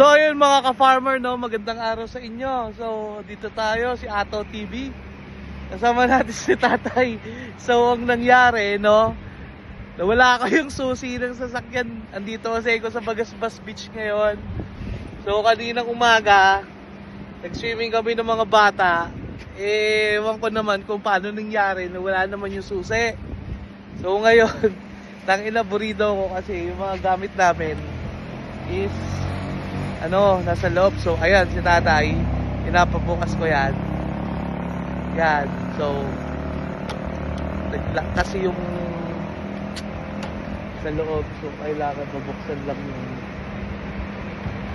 So ayun mga ka-farmer no, magandang araw sa inyo. So dito tayo si Ato TV. Kasama natin si Tatay. So ang nangyari no, nawala kayong susi ng sasakyan. Andito kasi ako sa Bagasbas Beach ngayon. So kaninang umaga, nag-swimming kami ng mga bata. Eh, ewan ko naman kung paano nangyari na wala naman yung susi. So ngayon, tang inaburido ko kasi yung mga gamit namin is ano, nasa loob. So, ayan, si tatay, pinapabukas ko yan. Yan. So, naglock kasi yung sa loob. So, kailangan mabuksan lang yung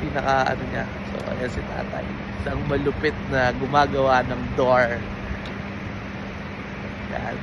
pinaka ano niya. So, ayan si tatay. Isang malupit na gumagawa ng door. Yan.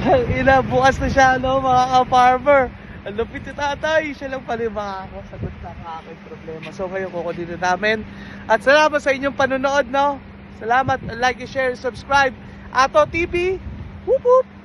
Ang ina, bukas na siya, no, mga ka-farmer. Ang lupit si tatay. Siya lang pala yung makakasagot ng aking problema. So ngayon, kukunin na namin. At salamat sa inyong panonood, no? Salamat. Like, share, subscribe. Ato TV. Whoop whoop.